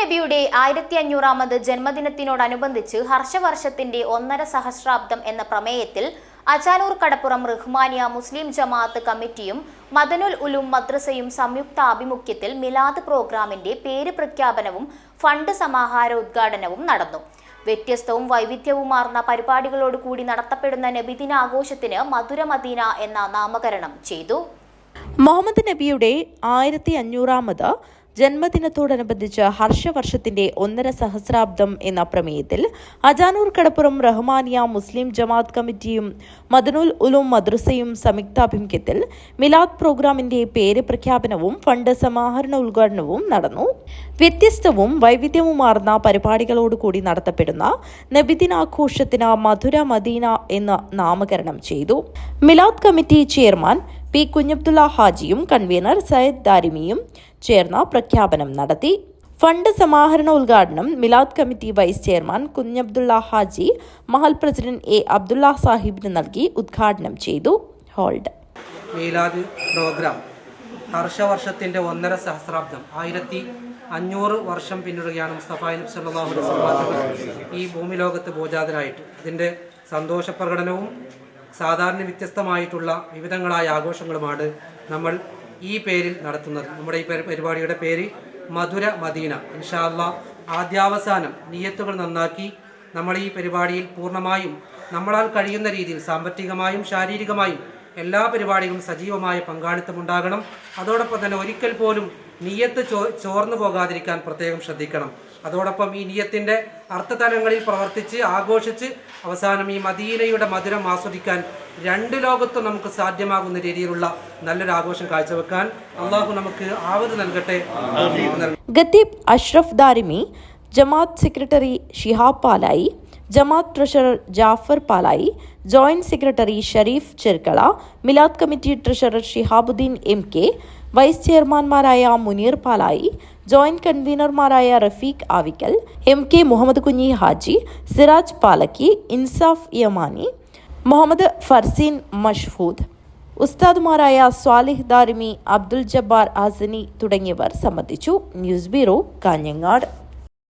നബിയുടെ ആയിരത്തി അഞ്ഞൂറാമത് ജന്മദിനത്തിനോടനുബന്ധിച്ച് ഹർഷവർഷത്തിന്റെ ഒന്നര സഹസ്രാബ്ദം എന്ന പ്രമേയത്തിൽ അചാനൂർ കടപ്പുറം റഹ്മാനിയ മുസ്ലിം ജമാഅത്ത് കമ്മിറ്റിയും മദനുൽ ഉലും മദ്രസയും സംയുക്ത ആഭിമുഖ്യത്തിൽ മിലാദ് പ്രോഗ്രാമിന്റെ പേര് പ്രഖ്യാപനവും ഫണ്ട് സമാഹാര ഉദ്ഘാടനവും നടന്നു. വ്യത്യസ്തവും വൈവിധ്യവുമാർന്ന പരിപാടികളോടുകൂടി നടത്തപ്പെടുന്ന നബിദിനാഘോഷത്തിന് മധുര മദീന എന്ന നാമകരണം ചെയ്തു. മുഹമ്മദ് നബിയുടെ ആയിരത്തി അഞ്ഞൂറാമത് ജന്മദിനത്തോടനുബന്ധിച്ച് ഹർഷവർഷത്തിന്റെ ഒന്നര സഹസ്രാബ്ദം എന്ന പ്രമേയത്തിൽ അജാനൂർ കടപ്പുറം റഹ്മാനിയ മുസ്ലിം ജമാഅത്ത് കമ്മിറ്റിയും മദനുൽ ഉലും മദ്രസയും സംയുക്താഭിമുഖ്യത്തിൽ മിലാദ് പ്രോഗ്രാമിന്റെ പേര് പ്രഖ്യാപനവും ഫണ്ട് സമാഹരണ ഉദ്ഘാടനവും നടന്നു. വ്യത്യസ്തവും വൈവിധ്യവുമാർന്ന പരിപാടികളോടുകൂടി നടത്തപ്പെടുന്ന നബിദിനാഘോഷത്തിന് മധുര മദീന എന്ന് നാമകരണം ചെയ്തു. Milad committee chairman P Kunhabdulla ഹാജിയും convener Sayyid ദാരിമിയും ചേർന്ന് പ്രഖ്യാപനം നടത്തി. ഫണ്ട് സമാഹരണ ഉദ്ഘാടനം Milad committee vice chairman Kunhabdulla Haji Mahal president A Abdulla സാഹിബിന് നൽകി ഉദ്ഘാടനം ചെയ്തു. ഹോൾഡ് മീലാദ് പ്രോഗ്രാം ഹർഷവർഷത്തിന്റെ ഒന്നര സഹസ്രാബ്ദം ആയിരത്തി അഞ്ഞൂറ് വർഷം പിന്നിടുകയാണ് മുസ്തഫ നബി അലൈഹി ഈ ഭൂമി ലോകത്ത് പൂജാതനായിട്ട്. ഇതിന്റെ സന്തോഷ പ്രകടനവും സാധാരണ വ്യത്യസ്തമായിട്ടുള്ള വിവിധങ്ങളായ ആഘോഷങ്ങളുമാണ് നമ്മൾ ഈ പേരിൽ നടത്തുന്നത്. നമ്മുടെ ഈ പരി- പരിപാടിയുടെ പേര് മധുര മദീന. ഇൻഷാല്ല ആദ്യാവസാനം നീയത്തുകൾ നന്നാക്കി നമ്മൾ ഈ പരിപാടിയിൽ പൂർണമായും നമ്മളാൽ കഴിയുന്ന രീതിയിൽ സാമ്പത്തികമായും ശാരീരികമായും എല്ലാ പരിപാടികളും സജീവമായ പങ്കാളിത്തമുണ്ടാകണം അതോടൊപ്പം തന്നെ ഒരിക്കൽ പോലും നിയത്ത് ചോ ചോർന്നു പോകാതിരിക്കാൻ പ്രത്യേകം ശ്രദ്ധിക്കണം. അതോടൊപ്പം ഈ നിയത്തിന്റെ അർത്ഥതലങ്ങളിൽ പ്രവർത്തിച്ച് ആഘോഷിച്ച് അവസാനം ഈ മദീനയുടെ മധുരം ആസ്വദിക്കാൻ രണ്ട് ലോകത്തും നമുക്ക് സാധ്യമാകുന്ന രീതിയിലുള്ള നല്ലൊരു ആഘോഷം കാഴ്ചവെക്കാൻ അള്ളാഹു നമുക്ക് ആവത് നൽകട്ടെ. നൽകട്ടെ. അഷ്റഫ് ദാരിമി ജമാത്ത് secretary Shihab Palayi Jamaat treasurer Jafar Palayi joint secretary Sharif Cherkala Milad committee treasurer Shihabuddin M K vice ചെയർമാൻമാരായ Muneer Palayi joint കൺവീനർമാരായ റഫീഖ് ആവിക്കൽ എം കെ മുഹമ്മദ് കുഞ്ഞി ഹാജി സിറാജ് പാലക്കി ഇൻസാഫ് യമാനി മുഹമ്മദ് ഫർസീൻ മഷ്ഫൂദ്. ഉസ്താദുമാരായ സ്വാലിഹ് ദാരിമി അബ്ദുൽ ജബ്ബാർ ആസനി തുടങ്ങിയവർ സംബന്ധിച്ചു ന്യൂസ് ബ്യൂറോ കാഞ്ഞങ്ങാട്.